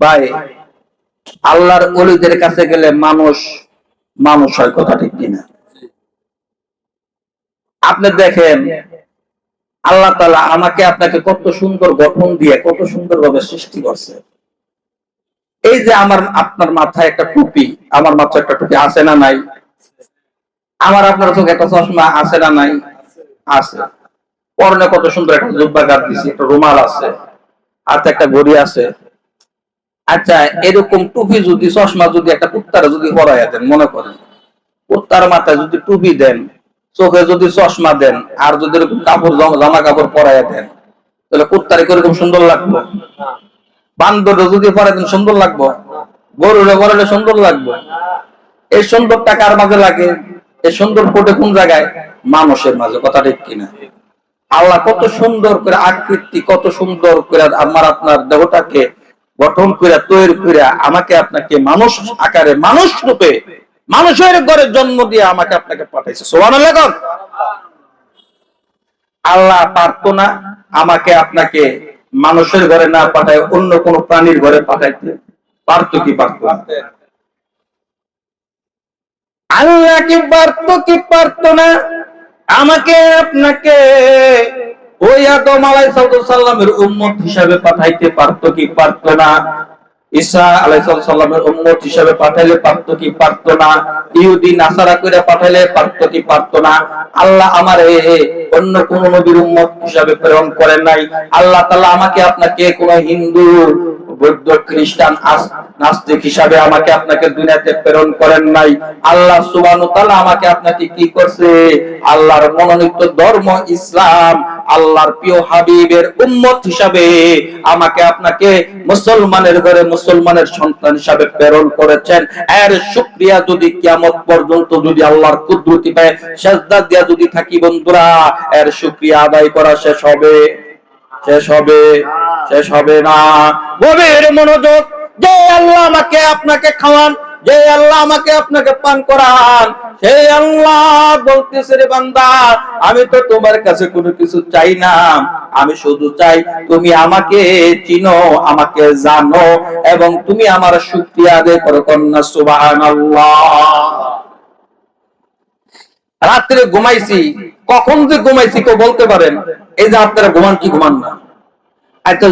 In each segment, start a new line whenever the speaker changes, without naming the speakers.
ভাই, আল্লাহর অলিদের কাছে গেলে মানুষ মানুষ হয় কথা ঠিক কিনা? আপনি দেখেন, আল্লাহ তালা আমাকে আপনাকে কত সুন্দর গঠন দিয়ে কত সুন্দর ভাবে সৃষ্টি করছে। এই যে আমার, আপনার মাথায় একটা টুপি, আমার মাথায় একটা টুপি আছে না নাই? আমার আপনার চোখে একটা চশমা আছে না নাই? আছে। পরনে কত সুন্দর একটা জুব্বা গাছ দিছি একটা রুমাল আছে, হাতে একটা ঘড়ি আছে। আচ্ছা এরকম টুপি যদি, চশমা যদি একটা কুত্তারে যদি পরাইয়া দেন, মনে করেন। কুত্তার মাথায় যদি টুপি দেন, চোখে যদি চশমা দেন, আর যদি এরকম কাপড় জামা কাপড় পরাইয়া দেন, তাহলে কুত্তারে কীরকম সুন্দর লাগবে? বান্দরে যদি পরাই দেন, সুন্দর লাগবে? গরুরে পরাইলে সুন্দর লাগবে? এই সুন্দরটা কার মাঝে লাগে? এই সুন্দর ফোটে কোন জায়গায়? মানুষের মাঝে, কথা ঠিক কিনা? আল্লাহ কত সুন্দর করে আকৃতি, কত সুন্দর করে আমার আপনার দেহটাকে গঠন করে তৈরি করে আমাকে আপনাকে মানুষ আকারে মানুষ রূপে, মানুষের ঘরে জন্ম দিয়ে আমাকে আপনাকে পাঠাইছে। সোহান আল্লাহ পারতো না আমাকে আপনাকে মানুষের ঘরে না পাঠায়, অন্য কোন প্রাণীর ঘরে পাঠাইতে পারতো কি পারতো আল্লাহ কি পারতো কি পারতো না? আমাকে আপনাকে ওই আদম আলাই সাল্লামের উম্মত হিসাবে পাঠাইতে পারত কি পারত না? ঈসা আলাইসাল্লামের উম্মত হিসাবে পাঠাইলে পারত কি পারত না? ইহুদি, নাসারা করে পাঠাইলে পারত কি পারতো না? আল্লাহ আমার অন্য কোন নবীর উম্মত হিসাবে প্রেরণ করেন নাই। আল্লাহ তাআলা আমাকে আপনাকে কোন হিন্দু বৌদ্ধ খ্রিস্টান নাস্তিক হিসাবে আমাকে আপনাকে দুনিয়াতে প্রেরণ করেন নাই। আল্লাহ সুবহানাহু তাআলা আমাকে আপনাকে কি করছে? আল্লাহর মনোনীত ধর্ম ইসলাম, আল্লাহর প্রিয় হাবিবের উম্মত হিসাবে আমাকে আপনাকে মুসলমানের ঘরে মুসলমানের সন্তান হিসাবে প্রেরণ করেছেন। এর শুকরিয়া যদি কিয়ামত পর্যন্ত যদি আল্লাহর কুদরতি পায়, সেজদা দিয়া যদি থাকি বন্ধুরা, এর শুকরিয়া আদায় করা শেষ হবে। শেষ হবে। শেষ হবে না। গভীর মনোযোগ যে আল্লাহ আমাকে আপনাকে খাওয়ান যে আল্লাহ আমাকে আপনাকে পান করান, সেই আল্লাহ বলতেছে রে বান্দা, আমি তো তোমার কাছে কোনো কিছু চাই না। আমি শুধু চাই তুমি আমাকে চিনো, আমাকে জানো, এবং তুমি আমার শুকরিয়া আদায় করো কন্যা, সুবহানাল্লাহ। রাত্রে ঘুমাইছি, কখন যে ঘুমাইছি কেউ বলতে পারেন? এই যে আপনারা ঘুমান কি ঘুমান না?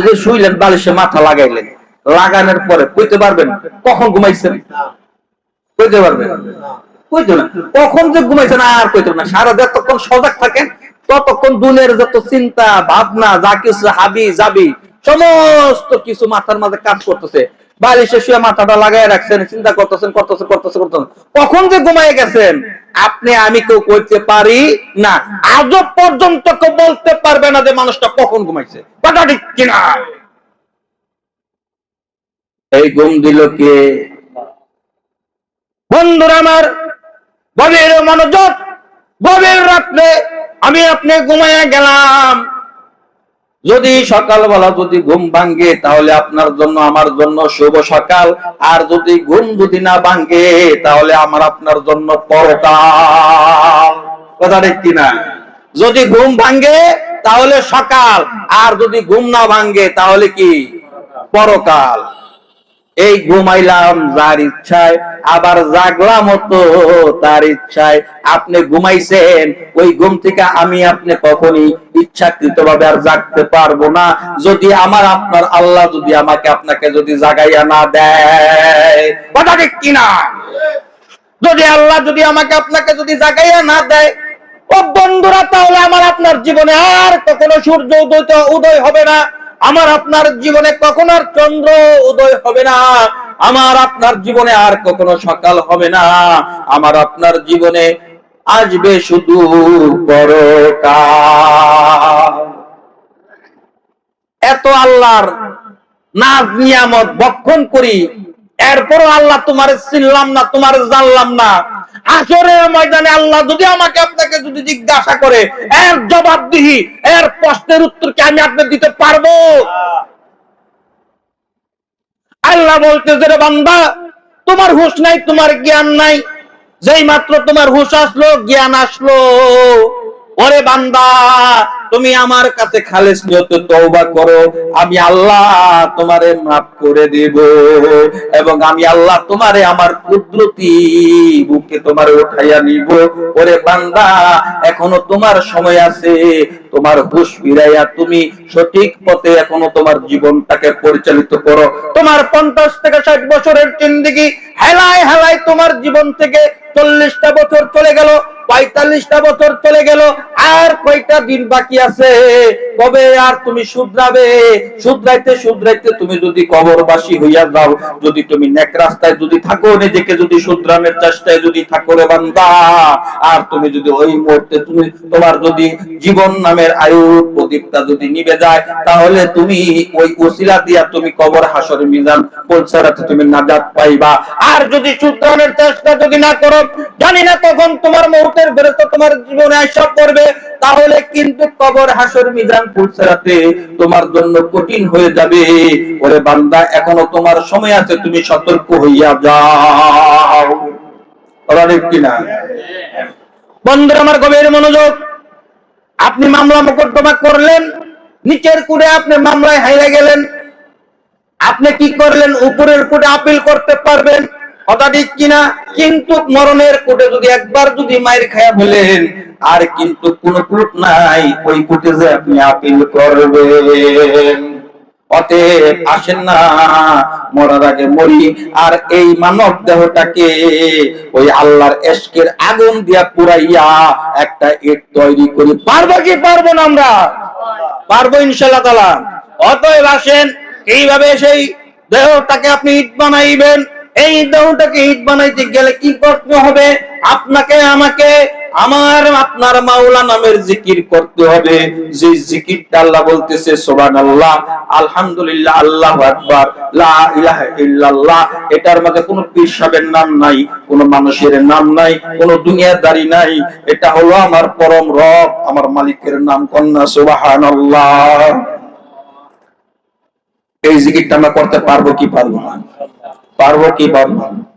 যে শুইলেন বালিশে মাথা লাগাইলেন, লাগানোর পরে কইতে পারবেন, কখন ঘুমাইছেন? কইতে পারবেন? কইতো না, কখন যে ঘুমাইছেন আর কইতে না। সারা যতক্ষণ সজাগ থাকেন, ততক্ষণ দুনের যত চিন্তা, ভাবনা, যা কিছু হাবি যাবি সমস্ত কিছু মাথার মাঝে কাজ করতেছে। বালিশে শুয়ে মাথাটা লাগাই রাখছেন, চিন্তা করতেছেন করতেছেন করতেছেন করতেছেন। কখন যে ঘুমাই গেছেন? আপনি, আমি কেউ কইতে পারি না। পর্যন্ত কেউ বলতে পারবে না যে মানুষটা কখন ঘুমাইছে। কথা ঠিক কিনা? এই ঘুম দিল কে? বন্ধুরা আমার, গভীর মনোযোগ রাত্রে আমি আপনি ঘুমাইয়া গেলাম। যদি সকালবেলা যদি ঘুম ভাঙ্গে তাহলে আপনার জন্য, আমার জন্য শুভ সকাল। আর যদি ঘুম যদি না ভাঙ্গে তাহলে আমার আপনার জন্য পরকাল কথা ঠিক কিনা যদি ঘুম ভাঙ্গে তাহলে সকাল। আর যদি ঘুম না ভাঙ্গে তাহলে কি? পরকাল। এই ঘুমাইলাম যার ইচ্ছায়, আবার জাগলাম তো তার ইচ্ছায়। আপনি ঘুমাইছেন, ওই ঘুম থেকে আমি আপনি কখনই ইচ্ছাকৃত ভাবে আর জাগতে পারব না। যদি আমার আপনার আল্লাহ যদি আমাকে আপনাকে যদি জাগাইয়া না দেয়, কথা ঠিক কিনা যদি আল্লাহ যদি আমাকে আপনাকে যদি জাগাইয়া না দেয়, ও বন্ধুরা, তাহলে আমার আপনার জীবনে আর কখনো সূর্য উদয় উদয় হবে না। আমার আপনার জীবনে কখনো আর চন্দ্র উদয় হবে না। আমার আপনার জীবনে আর কখনো সকাল হবে না। আমার আপনার জীবনে আসবে শুধু এত আল্লাহর নাজ নিয়ামত বক্ষণ করি, এরপরও আল্লাহ তোমার চিনলাম না, তোমার জানলাম না। আসরের ময়দানে আল্লাহ যদি আমাকে আপনাকে যদি জিজ্ঞাসা করে, এর জবাবদিহি, এর প্রশ্নের উত্তর কি আমি আপনি দিতে পারব? আল্লাহ বলতেছে রে বান্দা, তোমার হুশ নাই, তোমার জ্ঞান নাই। যেই মাত্র তোমার হুশ আসলো, জ্ঞান আসলো। ওরে বান্দা তুমি আমার কাছে খালেস নিয়ত তওবা করো, আমি আল্লাহ তোমারে মাফ করে দেব এবং আমি আল্লাহ তোমারে আমার কুদরতি বুকে তোমারে উঠাইয়া নিব। ওরে বান্দা, এখনও তোমার সময় আছে। তোমার হুশ ফিরাইয়া তুমি সঠিক পথে এখনও তোমার জীবনটাকে পরিচালিত করো। তোমার পঞ্চাশ থেকে ষাট বছরের জিন্দিগি হেলায় হেলায় তোমার জীবন থেকে চল্লিশটা বছর চলে গেল, পঁয়তাল্লিশটা বছর চলে গেল, আর কয়টা দিন বাকি আছে? কবে আর তুমি শুধরাবে? শুধরাইতে শুধরাইতে তুমি যদি কবরবাসী হইয়া যাও, যদি তুমি নেক রাস্তায় যদি থাকো, নিজেকে যদি শুধরানোর চেষ্টায় যদি থাকো রে বান্দা, আর তুমি যদি ওই মুহূর্তে তুমি তোমার যদি জীবন নামের আয়ু প্রদীপটা যদি নিবে যায়, তাহলে তুমি ওই ওসিলা দিয়া তুমি কবর হাসর মিজান পৌঁছাতে তুমি নাজাত পাইবা। আর যদি শুধরানোর চেষ্টা যদি না করো, জানি না কখন তোমার মুহূর্তের বিরত তোমার জীবনে আশা করবে তাহলে কিন্তু কবর হাসর মিজান পৌঁছাতে তোমার জন্য কঠিন হয়ে যাবে। ওরে বান্দা, এখনও তোমার সময় আছে, তুমি সতর্ক হইয়া যাও। ঠিক কিনা বন্ধুরা, আমার গভীর মনোযোগ আপনি মামলা মোকদ্দমা করলেন, নিচের কুড়ে আপনি মামলায় হাইরা গেলেন। আপনি কি করলেন? উপরের কোর্টে আপিল করতে পারবেন কথা কিনা, কিন্তু মরণের কোর্টে যদি একবার যদি মায়ের খায়া বলেন আর কিন্তু কোন কোর্ট নাই, ওই কোর্টে যে আপনি আপিল করবেন। অতএব আসেন না। মরার আগে মরি। আর এই মানব দেহটাকে ওই আল্লাহর এশকের আগুন দিয়া পুরাইয়া একটা ইট তৈরি করি। পারব কি পারব না আমরা? পারব ইনশাল্লাহ তালা অতএব আসেন, এইভাবে সেই দেহটাকে আপনি ইট বানাইবেন। এই দেহটাকে ইট বানাইতে গেলে কি করতে হবে? আপনাকে, আমাকে আমার আপনার মাওলা নামের জিকির করতে হবে। যে জিকিরটা আল্লাহ বলতেছে, সুবহানাল্লাহ, আলহামদুলিল্লাহ, আল্লাহু আকবার, লা এটার মধ্যে কোনো পীর নাম নাই, কোনো মানুষের নাম নাই, কোনো দুনিয়াদারি নাই। এটা হলো আমার পরম রব, আমার মালিকের নাম কন্যা, সুবহানাল্লাহ। এই জিকিরটা আমরা করতে পারব কি পারব না? পারব কি পারব না?